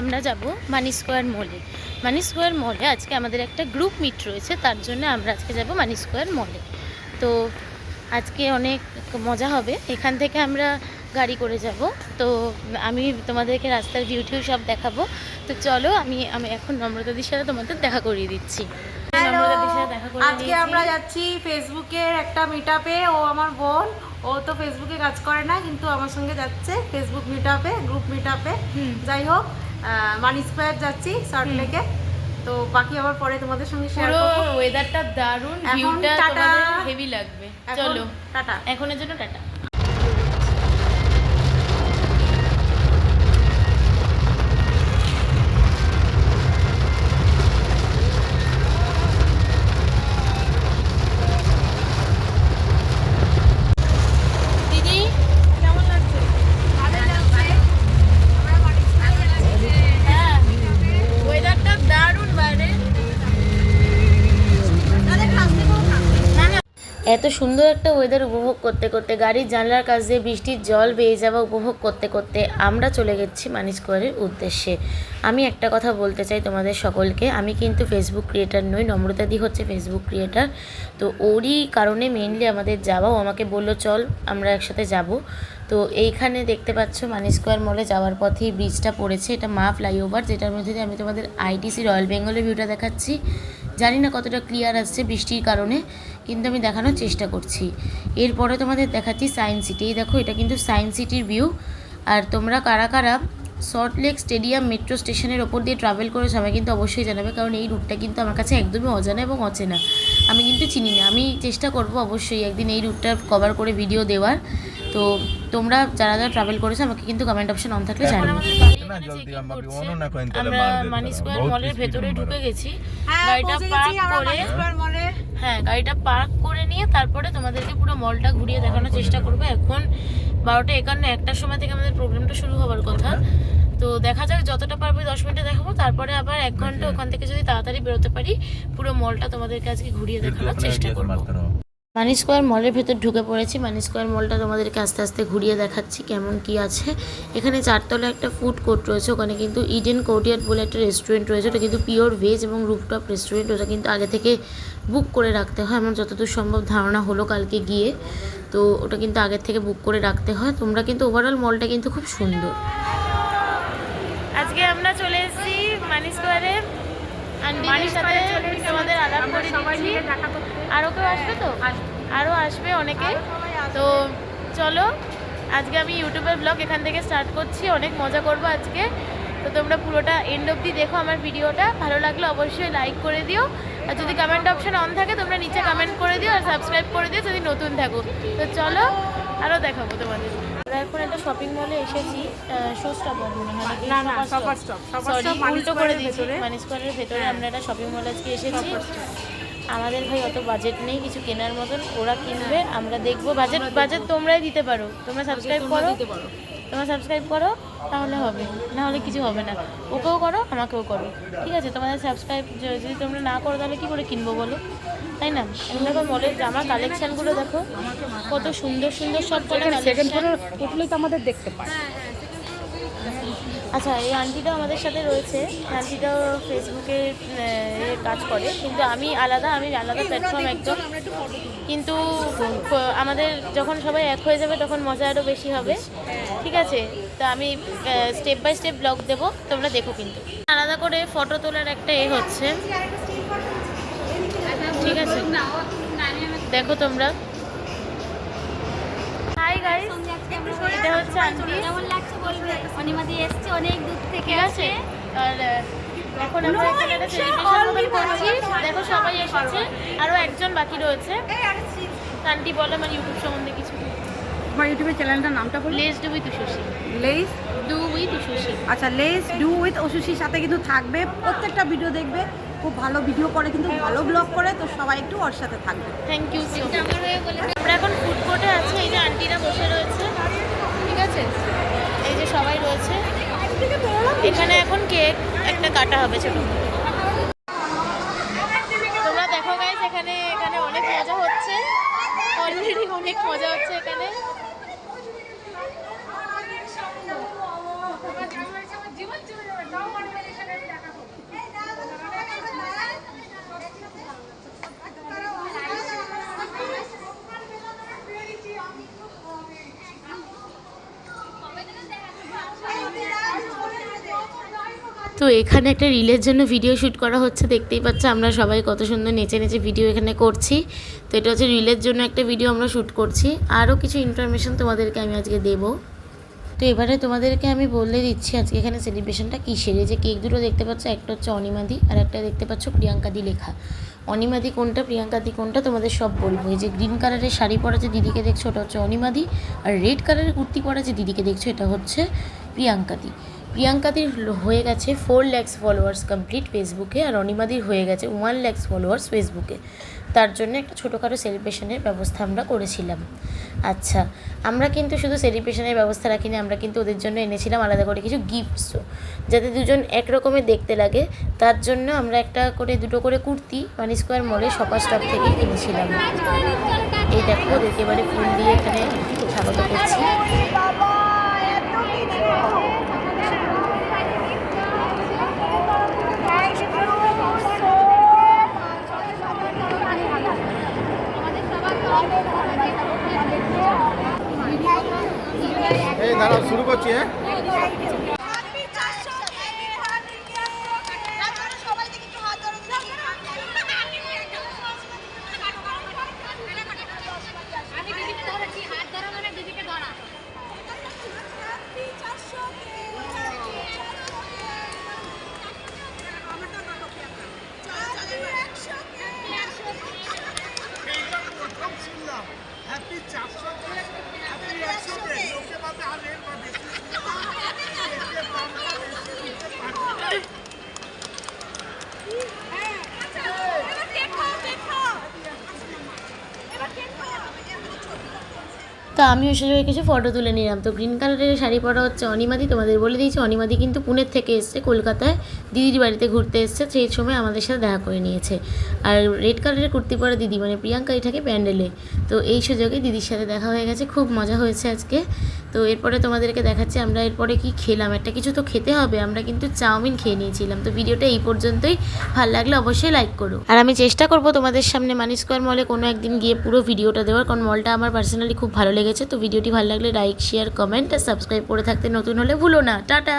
আমরা যাব মানি স্কোয়ার মলে। মানি স্কোয়ার মলে আজকে আমাদের একটা গ্রুপ মিট রয়েছে তার জন্য আমরা আজকে যাব মানি স্কোয়ার মলে। তো আজকে অনেক মজা হবে। এখান থেকে আমরা গাড়ি করে যাব। তো আমি তোমাদেরকে রাস্তার ভিউ টিউ সব দেখাবো। তো চলো আমি আমি এখন নম্রতাদির সাথে তোমাদের দেখা করিয়ে দিচ্ছি। আজকে আমরা যাচ্ছি ফেসবুকের একটা মিটআপে ও আমার বোন। ও তো ফেসবুকে কাজ করে না কিন্তু আমার সঙ্গে যাচ্ছে ফেসবুক মিটআপে গ্রুপ হুম। যাই হোক মানি স্কোয়ার যাচ্ছি সল্ট লেকে। তো বাকি আবার পরে তোমাদের সঙ্গে শেয়ার করব। ওয়েদারটা দারুণ ভিউটা। তোমাদের হেভি লাগবে। চলো টাটা। এখনের জন্য টাটা। এত সুন্দর একটা ওয়েদার উপভোগ করতে করতে, গাড়ির জানলার কাছ দিয়ে বৃষ্টির জল বেয়ে যাওয়া উপভোগ করতে করতে আমরা চলে গেছি মানি স্কোয়ারের উদ্দেশ্যে। আমি একটা কথা বলতে চাই তোমাদের সকলকে। আমি কিন্তু ফেসবুক ক্রিয়েটার নই নম্রতাদি হচ্ছে ফেসবুক ক্রিয়েটার তো ওরই কারণে মেনলি আমাদের যাওয়া, ও আমাকে বলল, চল, আমরা একসাথে যাব। তো এইখানে দেখতে পাচ্ছ মানি স্কোয়ার মলে যাওয়ার পথেই ব্রিজটা পড়েছে। এটা মা ফ্লাইওভার যেটার মধ্যে দিয়ে আমি তোমাদের আইটিসি রয়্যাল বেঙ্গলের ভিউটা দেখাচ্ছি। জানি না কতটা ক্লিয়ার আসছে বৃষ্টির কারণে। কিন্তু আমি দেখানোর চেষ্টা করছি। এরপরে তোমাদের দেখাচ্ছি সায়েন্স সিটি। এই দেখো এটা কিন্তু সায়েন্স সিটির ভিউ। আর তোমরা কারা কারা সল্টলেক স্টেডিয়াম মেট্রো স্টেশনের ওপর দিয়ে ট্রাভেল করেছ আমাকে কিন্তু অবশ্যই জানাবে কারণ এই রুটটা কিন্তু আমার কাছে একদমই অজানা এবং অচেনা। আমি কিন্তু চিনি না। আমি চেষ্টা করব অবশ্যই একদিন এই রুটটা কভার করে ভিডিও দেওয়ার। তো তোমরা যারা যারা ট্রাভেল করেছ আমাকে কিন্তু কমেন্ট অপশন অন থাকলে জানাবে আমরা মানি স্কোয়ার মলের ভেতরে ঢুকে গেছি। গাড়িটা পার্ক করে হ্যাঁ গাড়িটা পার্ক করে নিয়ে তারপরে তোমাদেরকে পুরো মলটা ঘুরিয়ে দেখানোর চেষ্টা করব এখন বারোটা একান্ন একটার সময় থেকে আমাদের প্রোগ্রামটা শুরু হবার কথা। তো দেখা যাক যতটা পারবে দশ মিনিটে দেখাবো তারপরে আবার এক ঘণ্টা ওখান থেকে যদি তাড়াতাড়ি বেরোতে পারি পুরো মলটা তোমাদেরকে আজকে ঘুরিয়ে দেখানোর চেষ্টা করব। মানি স্কোয়ার মলের ভেতর ঢুকে পড়েছি। মানি স্কোয়ার মলটা তোমাদেরকে আস্তে আস্তে ঘুরিয়ে দেখাচ্ছি কেমন কি আছে। এখানে চারতলা একটা ফুড কোর্ট রয়েছে ওখানে কিন্তু ইডেন কোর্টিয়ার বলে একটা রেস্টুরেন্ট রয়েছে। ওটা কিন্তু পিওর ভেজ এবং রুফটপ রেস্টুরেন্ট ওটা কিন্তু আগে থেকে বুক করে রাখতে হয়। আমার যতদূর সম্ভব ধারণা হলো কালকে গিয়ে। তো ওটা কিন্তু আগের থেকে বুক করে রাখতে হয়। তোমরা কিন্তু ওভারঅল মলটা কিন্তু খুব সুন্দর। আজকে আমরা চলে এসেছি মানি স্কোয়ারে। সাথে আমাদের আলাপ করে দিচ্ছি। আরও কেউ আসবে তো? আরও আসবে অনেকে। তো চলো আজকে আমি ইউটিউবের ব্লগ এখান থেকে স্টার্ট করছি। অনেক মজা করব আজকে। তো তোমরা পুরোটা এন্ড অবধি দেখো আমার ভিডিওটা। ভালো লাগলে অবশ্যই লাইক করে দিও। আর যদি কমেন্ট অপশান অন থাকে তোমরা নিচে কমেন্ট করে দিও আর সাবস্ক্রাইব করে দিও যদি নতুন থাকো। তো চলো আরও দেখাবো তোমাদের। আমরা এখন একটা শপিং মলে এসেছি শো স্টপ না সরি উল্টো করে দিয়েছি। মানি স্কোয়ারের ভেতরে হ্যাঁ। আমরা একটা শপিং মল আজকে এসেছি। আমাদের ভাই অত বাজেট নেই কিছু কেনার মতন ওরা কিনবে আমরা দেখব। বাজেট বাজেট তোমরাই দিতে পারো। তোমরা সাবস্ক্রাইব করো। দিতে পারো। তোমরা সাবস্ক্রাইব করো তাহলে হবে। না হলে কিছু হবে না। ওকেও করো আমাকেও করো। ঠিক আছে তোমাদের সাবস্ক্রাইব যদি তোমরা না করো তাহলে কী করে কিনবো বলো? তাই না? এখন দেখো মলের জামা কালেকশানগুলো দেখো। কত সুন্দর সুন্দর সব সেকেন্ড ফ্লোর উঠলেই তো আমাদের দেখতে পায়। আচ্ছা এই আন্টিটাও আমাদের সাথে রয়েছে। আন্টিটাও ফেসবুকে কাজ করে। কিন্তু আমি আলাদা আমি আলাদা প্ল্যাটফর্ম একদম। কিন্তু আমাদের যখন সবাই এক হয়ে যাবে, তখন মজা আরও বেশি হবে। ঠিক আছে? তো আমি স্টেপ বাই স্টেপ ব্লগ দেবো। তোমরা দেখো কিন্তু। আলাদা করে ফটো তোলার একটা এ হচ্ছে। ঠিক আছে? দেখো তোমরা। হাই গাইস এটা হচ্ছে আন্টি। কেমন লাগছে বলবে? অনিমাদি এসছে অনেক দূর থেকে আছে। আর এখন আমরা একটা সেলিব্রেশন করছি দেখো সবাই এসেছে। আরও একজন বাকি রয়েছে। আন্টি বলে আমার ইউটিউব সম্বন্ধে কিছু। তোমার ইউটিউবের চ্যানেলটার নামটা বলি। Let's do with let's do with আচ্ছা লেস ডু উইথ অসুশির সাথে কিন্তু থাকবে। প্রত্যেকটা ভিডিও দেখবে। খুব ভালো ভিডিও করে, কিন্তু ভালো ব্লগ করে, তো সবাই একটু ওর সাথে থাকবে। থ্যাংক ইউ আমরা এখন ফুড কোর্টে আছি, এই যে আন্টিরা বসে রয়েছে। ঠিক আছে? এই যে সবাই রয়েছে। এখানে এখন কেক একটা কাটা হবে, ছোট। তোমরা দেখো গাইস এখানে এখানে অনেক মজা হচ্ছে। অলরেডি অনেক মজা হচ্ছে এখানে। তো এখানে একটা রিলের জন্য ভিডিও শ্যুট করা হচ্ছে, দেখতেই পাচ্ছ আমরা সবাই কত সুন্দর নেচে নেচে ভিডিও এখানে করছি। তো এটা হচ্ছে রিলের জন্য একটা ভিডিও আমরা শ্যুট করছি। আরও কিছু ইনফরমেশন তোমাদেরকে আমি আজকে দেবো। তো এবারে তোমাদেরকে আমি বলে দিচ্ছি আজকে এখানে সেলিব্রেশনটা কিসের? এই যে কেক দুটো দেখতে পাচ্ছ, একটা হচ্ছে অনিমাদি আর একটা দেখতে পাচ্ছ প্রিয়াঙ্কাদি লেখা। অনিমাদি কোনটা প্রিয়াঙ্কাদি কোনটা, তোমাদের সব বলব। এই যে গ্রিন কালারের শাড়ি পরা যে দিদিকে দেখছ, ওটা হচ্ছে অনিমাদি। আর রেড কালারের কুর্তি পরা যে দিদিকে দেখছ, এটা হচ্ছে প্রিয়াঙ্কাদি প্রিয়াঙ্কাদির হয়ে গেছে ফোর ল্যাক্স ফলোয়ার্স কমপ্লিট ফেসবুকে আর অনিমাদির হয়ে গেছে ওয়ান ল্যাক্স ফলোয়ার্স ফেসবুকে তার জন্য একটা ছোটোখাটো সেলিব্রেশনের ব্যবস্থা আমরা করেছিলাম। আচ্ছা আমরা কিন্তু শুধু সেলিব্রেশনের ব্যবস্থা রাখিনি, আমরা কিন্তু ওদের জন্য এনেছিলাম আলাদা করে কিছু গিফটসও যাতে দুজন এক রকমের দেখতে লাগে, তার জন্য আমরা একটা করে দুটো করে কুর্তি মানি স্কোয়ার মলে সপার স্টপ থেকে কিনেছিলাম। এই দেখো, ওদেরকে এবারে ফুল দিয়ে এখানে স্বাগত করছি এই দাঁড়াও শুরু করছি হ্যাঁ আমি দিদিকে ধরেছি হাত ধরা মানে দিদিকে ধরা তো আমি ওই সাথে কিছু ফটো তুলে নিলাম। তো গ্রিন কালারের শাড়ি পরা হচ্ছে অনিমাদি, তোমাদের বলে দিয়েছি, অনিমাদি কিন্তু পুনের থেকে এসছে, কলকাতায়। দিদির বাড়িতে ঘুরতে এসছে, সেই সময় আমাদের সাথে দেখা করে নিয়েছে। আর রেড কালারের কুর্তি পরা দিদি মানে প্রিয়াঙ্কা এটাকে প্যান্ডেলে। তো এই সুযোগে দিদির সাথে দেখা হয়ে গেছে, খুব মজা হয়েছে আজকে। তো এরপরে তোমাদেরকে দেখাচ্ছি আমরা এরপরে কি খেলাম। একটা কিছু তো খেতে হবে, আমরা কিন্তু চাউমিন খেয়ে নিয়েছিলাম। তো ভিডিওটা এই পর্যন্তই। ভালো লাগলে অবশ্যই লাইক করো। আর আমি চেষ্টা করব তোমাদের সামনে মানি স্কোয়ার মলে কোনো একদিন গিয়ে পুরো ভিডিওটা দেওয়ার, কারণ মলটা আমার পার্সোনালি খুব ভালো লেগেছে। তো ভিডিওটি ভালো লাগলে লাইক শেয়ার কমেন্ট আর সাবস্ক্রাইব করে থাকতে নতুন হলে ভুলো না। টাটা!